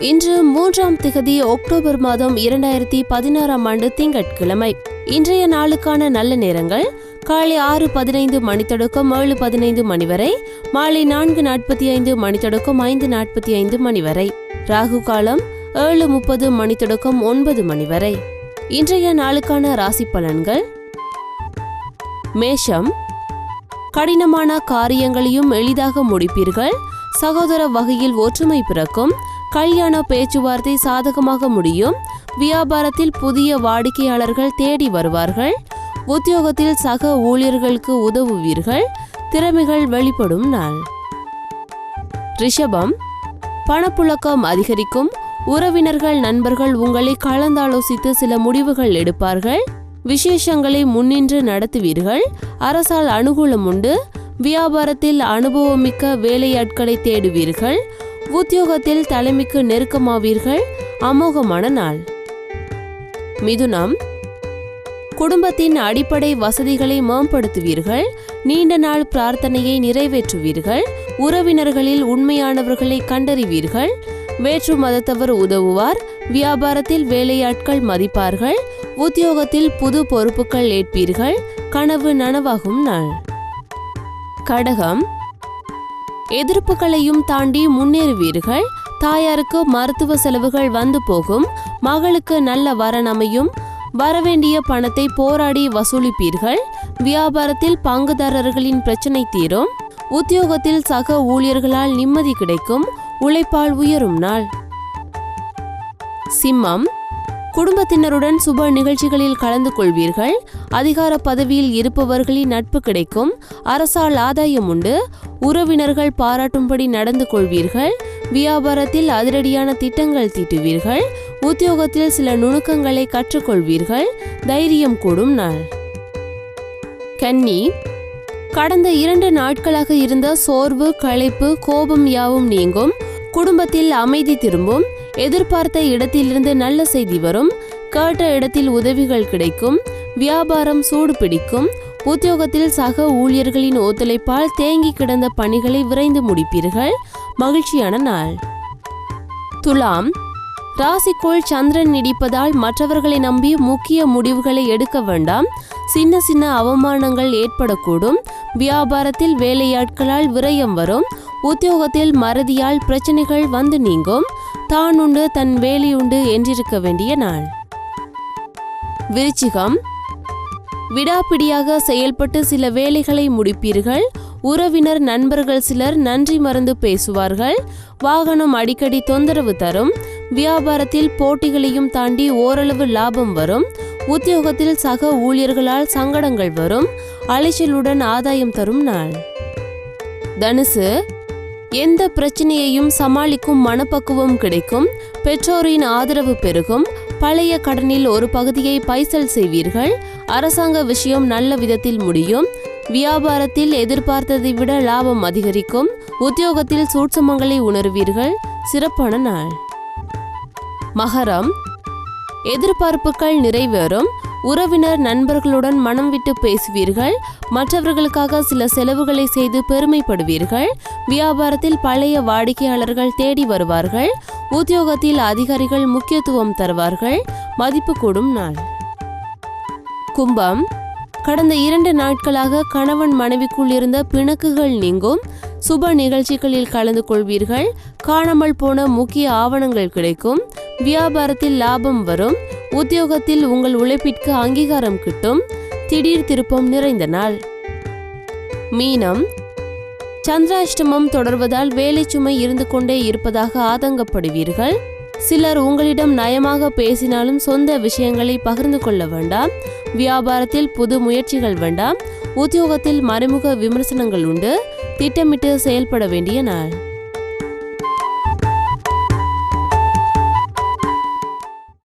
இன்று மூன்றாம் திகதி அக்டோபர் மாதம் இரண்டாயிரத்தி பதினாறாம் ஆண்டு திங்கட்கிழமை. இன்றைய நாளுக்கான நல்ல நேரங்கள் காலை ஆறு பதினைந்து மணி தொடக்கம் ஏழு பதினைந்து மணி வரை மாலை நான்கு நாற்பத்தி ஐந்து மணி தொடக்கம் ஐந்து நாற்பத்தி ஐந்து மணி வரை ராகு காலம் ஏழு முப்பது மணி தொடக்கம் ஒன்பது மணி வரை. இன்றைய நாளுக்கான ராசி பலன்கள் மேஷம் கடினமான காரியங்களையும் எளிதாக முடிப்பீர்கள் சகோதர வகையில் ஒற்றுமை பிறக்கும் கல்யாண பேச்சுவார்த்தை சாதகமாக முடியும். வியாபாரத்தில் புதிய வாடிக்கையாளர்கள் தேடி வருவார்கள். உத்தியோகத்தில் சக ஊழியர்களுக்கு உதவுவீர்கள். திறமைகள் வெளிப்படும் நாள். ரிஷபம். பணப்புழக்கம் அதிகரிக்கும். உறவினர்கள் நண்பர்கள் உங்களை கலந்தாலோசித்து சில முடிவுகள் எடுப்பார்கள். விசேஷங்களை முன்னின்று நடத்துவீர்கள். அரசால் அனுகூலம் உண்டு. வியாபாரத்தில் அனுபவமிக்க வேலையாட்களை தேடுவீர்கள். உத்தியோகத்தில் தலைமைக்கு நெருக்கமாவீர்கள். அமோகமான நாள். மிதுனம். குடும்பத்தின் அடிப்படை வசதிகளை மேம்படுத்துவீர்கள். நீண்ட நாள் பிரார்த்தனையை நிறைவேற்றுவீர்கள். உறவினர்களில் உண்மையானவர்களை கண்டறிவீர்கள். வேற்று மதத்தவர் உதவுவார். வியாபாரத்தில் வேலையாட்கள் மதிப்பார்கள். உத்தியோகத்தில் புது பொறுப்புகள் ஏற்பீர்கள். கனவு நனவாகும் நாள். கடகம். எதிர்ப்புகளையும் தாண்டி முன்னேறுவீர்கள். தாயாருக்கு மருத்துவ செலவுகள் வந்து போகும். மகளுக்கு நல்ல வரணமையும் வரவேண்டிய பணத்தை போராடி வசூலிப்பீர்கள். வியாபாரத்தில் பங்குதாரர்களின் பிரச்சனை தீரும். உத்தியோகத்தில் சக ஊழியர்களால் நிம்மதி கிடைக்கும். உழைப்பால் உயரும் நாள். சிம்மம். குடும்பத்தினருடன் சுப நிகழ்ச்சிகளில் கலந்து கொள்வீர்கள். அதிகார பதவியில் இருப்பவர்களின் நட்பு கிடைக்கும். அரசால் ஆதாயம் உண்டு. உறவினர்கள் பாராட்டும்படி நடந்து கொள்வீர்கள் வியாபாரத்தில் அதிரடியான திட்டங்கள் தீட்டுவீர்கள் உத்தியோகத்தில் சில நுணுக்கங்களை கற்றுக்கொள்வீர்கள் தைரியம் கூடும் நாள். கன்னி கடந்த இரண்டு நாட்களாக இருந்த சோர்வு களைப்பு கோபம் யாவும் நீங்கும். குடும்பத்தில் அமைதி திரும்பும். எதிர்பார்த்த இடத்திலிருந்து நல்ல செய்தி வரும். கேட்ட இடத்தில் உதவிகள் கிடைக்கும். வியாபாரம் சூடு பிடிக்கும். உத்தியோகத்தில் சக ஊழியர்களின் ஒத்துழைப்பால் தேங்கி கிடந்த பணிகளை விரைந்து முடிப்பீர்கள். மகிழ்ச்சியான நாள். துலாம். ராசிக்குள் சந்திரன் நீடிப்பதால் மற்றவர்களை நம்பி முக்கிய முடிவுகளை எடுக்க வேண்டாம். சின்ன சின்ன அவமானங்கள் ஏற்படக்கூடும். வியாபாரத்தில் வேலையாட்களால் விரயம் வரும். உத்தியோகத்தில் மறதியால் பிரச்சனைகள் வந்து நீங்கும். தான் உண்டு தன் வேலையுண்டு என்றிருக்க வேண்டிய நாள். விருச்சிகம். விடாப்பிடியாக செயல்பட்டு சில வேலைகளை முடிப்பீர்கள். உறவினர் நண்பர்கள் சிலர் நன்றி மறந்து பேசுவார்கள். வாகனம் அடிக்கடி தொந்தரவு தரும். வியாபாரத்தில் போட்டிகளையும் தாண்டி ஓரளவு லாபம் வரும். உத்தியோகத்தில் சக ஊழியர்களால் சங்கடங்கள் வரும். அலைச்சலுடன் ஆதாயம் தரும் நாள். தனுசு எந்த பிரச்சனையையும் சமாளிக்கும் மனப்பக்குவம் கிடைக்கும். பெற்றோரின் ஆதரவு பெருகும். பழைய கடனில் ஒரு பகுதியை பைசல் செய்வீர்கள். அரசாங்க விஷயம் நல்ல விதத்தில் முடியும். வியாபாரத்தில் எதிர்பார்த்ததை விட லாபம் அதிகரிக்கும். உத்தியோகத்தில் சூட்சமங்களை உணர்வீர்கள். சிறப்பான நாள். மகரம். எதிர்பார்ப்புகள் நிறைவேறும். உறவினர் நண்பர்களுடன் மனம் விட்டு பேசுவீர்கள். மற்றவர்களுக்காக சில செலவுகளை செய்து பெருமைப்படுவீர்கள். வியாபாரத்தில் பழைய வாடிக்கையாளர்கள் தேடி வருவார்கள். உத்தியோகத்தில் அதிகாரிகள் முக்கியத்துவம் தருவார்கள். மதிப்பு கூடும் நாள். கும்பம். கடந்த இரண்டு நாட்களாக கணவன் மனைவிக்குள் இருந்த பிணக்குகள் நீங்கும். சுப நிகழ்ச்சிகளில் கலந்து கொள்வீர்கள். காணாமல் போன முக்கிய ஆவணங்கள் கிடைக்கும். வியாபாரத்தில் லாபம் வரும். உத்தியோகத்தில் உங்கள் உழைப்பிற்கு அங்கீகாரம் கிட்டும். திடீர் திருப்பம் நிறைந்த நாள். மீனம். சந்திராஷ்டமம் தொடர்வதால் வேலை சுமை இருந்து கொண்டே இருப்பதாக ஆதங்கப்படுவீர்கள். சிலர் உங்களிடம் நயமாக பேசினாலும் சொந்த விஷயங்களை பகிர்ந்து கொள்ள வேண்டாம். வியாபாரத்தில் புது முயற்சிகள் வேண்டாம். உத்தியோகத்தில் மறைமுக விமர்சனங்கள் உண்டு. திட்டமிட்டு செயல்பட வேண்டிய நாள்.